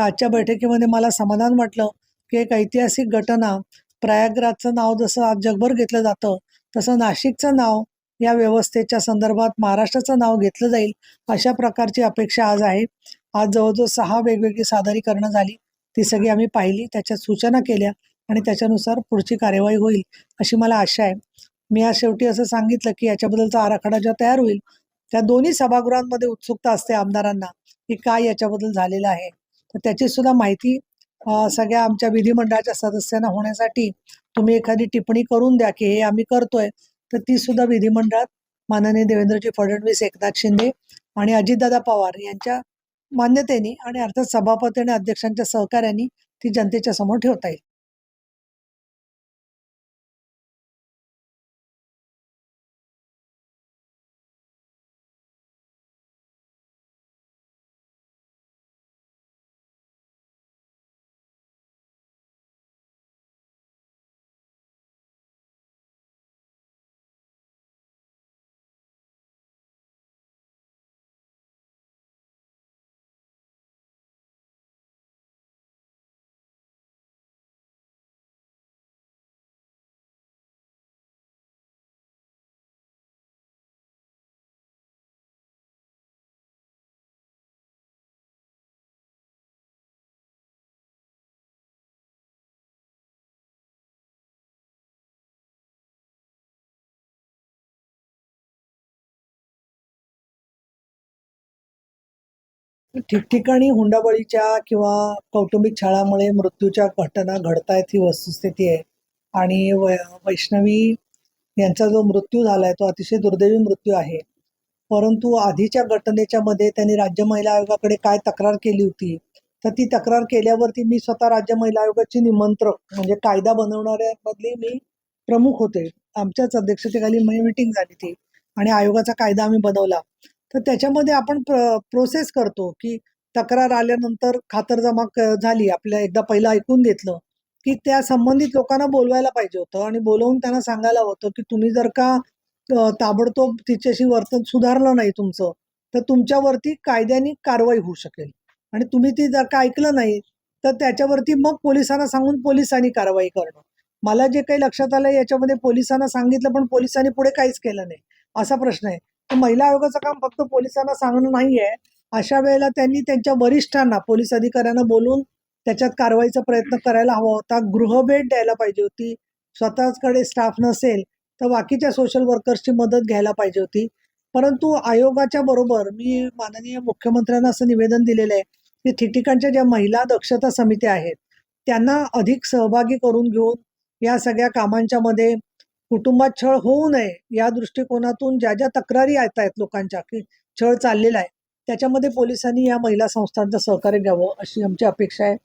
तर आजच्या बैठकीमध्ये मला समाधान वाटलं की एक ऐतिहासिक घटना प्रयागराजचं नाव जसं आज जगभर घेतलं जातं तसं नाशिकचं नाव या व्यवस्थेच्या संदर्भात महाराष्ट्राचं नाव घेतलं जाईल अशा प्रकारची अपेक्षा आज आहे. आज जवळजवळ सहा वेगवेगळी सादरीकरणं झाली. ती सगळी आम्ही पाहिली त्याच्यात सूचना केल्या आणि त्याच्यानुसार पुढची कार्यवाही होईल अशी मला आशा आहे. मी आज शेवटी असं सांगितलं की याच्याबद्दलचा आराखडा जेव्हा तयार होईल त्या दोन्ही सभागृहांमध्ये उत्सुकता असते आमदारांना की काय याच्याबद्दल झालेलं आहे. तर त्याची सुद्धा माहिती सगळ्या आमच्या विधिमंडळाच्या सदस्यांना होण्यासाठी तुम्ही एखादी टिप्पणी करून द्या की हे आम्ही करतोय तर ती सुद्धा विधिमंडळात माननीय देवेंद्रजी फडणवीस एकनाथ शिंदे आणि अजितदादा पवार यांच्या मान्यतेने आणि अर्थात सभापती आणि अध्यक्षांच्या सहकार्याने ती जनतेच्या समोर ठेवता येईल. ठिकठिकाणी हुंडाबळीच्या किंवा कौटुंबिक छळामुळे मृत्यूच्या घटना घडतायत ही वस्तुस्थिती आहे. आणि वै वैष्णवी यांचा जो मृत्यू झालाय तो अतिशय दुर्दैवी मृत्यू आहे. परंतु आधीच्या घटनेच्या मध्ये त्यांनी राज्य महिला आयोगाकडे काय तक्रार केली होती? तर ती तक्रार केल्यावरती मी स्वतः राज्य महिला आयोगाची निमंत्रक म्हणजे कायदा बनवणाऱ्यामधली मी प्रमुख होते. आमच्याच अध्यक्षतेखाली मीटिंग झाली ती आणि आयोगाचा कायदा आम्ही बनवला. तर त्याच्यामध्ये आपण प्र प्रोसेस करतो की तक्रार आल्यानंतर खातरजमा झाली. आपल्या एकदा पहिलं ऐकून घेतलं की त्या संबंधित लोकांना बोलवायला पाहिजे होतं आणि बोलवून त्यांना सांगायला होतं की तुम्ही जर का ताबडतोब तिच्याशी वर्तन सुधारलं नाही तुमचं तर तुमच्यावरती कायद्याने कारवाई होऊ शकेल. आणि तुम्ही ती जर का ऐकलं नाही तर त्याच्यावरती मग पोलिसांना सांगून पोलिसांनी कारवाई करणं. मला जे काही लक्षात आलं याच्यामध्ये पोलिसांना सांगितलं पण पोलिसांनी पुढे काहीच केलं नाही. असा प्रश्न आहे. महिला आयोगाचं काम फक्त पोलिसांना सांगणं नाही आहे अशा वेळेला त्यांनी त्यांच्या वरिष्ठांना पोलीस अधिकाऱ्यांना बोलून त्याच्यात कारवाईचा प्रयत्न करायला हवा होता. गृहभेट द्यायला पाहिजे होती. स्वतःकडे स्टाफ नसेल तर बाकीच्या सोशल वर्कर्सची मदत घ्यायला पाहिजे होती. परंतु आयोगाच्या बरोबर मी माननीय मुख्यमंत्र्यांना असं निवेदन दिलेलं आहे की ठिकठिकाणच्या ज्या महिला दक्षता समित्या आहेत त्यांना अधिक सहभागी करून घेऊन या सगळ्या कामांच्या मध्ये कुटुंबात छळ होऊ नये या दृष्टिकोनातून ज्या ज्या तक्रारी येत आहेत लोकांच्या की छळ चाललेला आहे त्याच्यामध्ये पोलिसांनी या महिला संस्थांचं सहकार्य घ्यावं अशी आमची अपेक्षा आहे.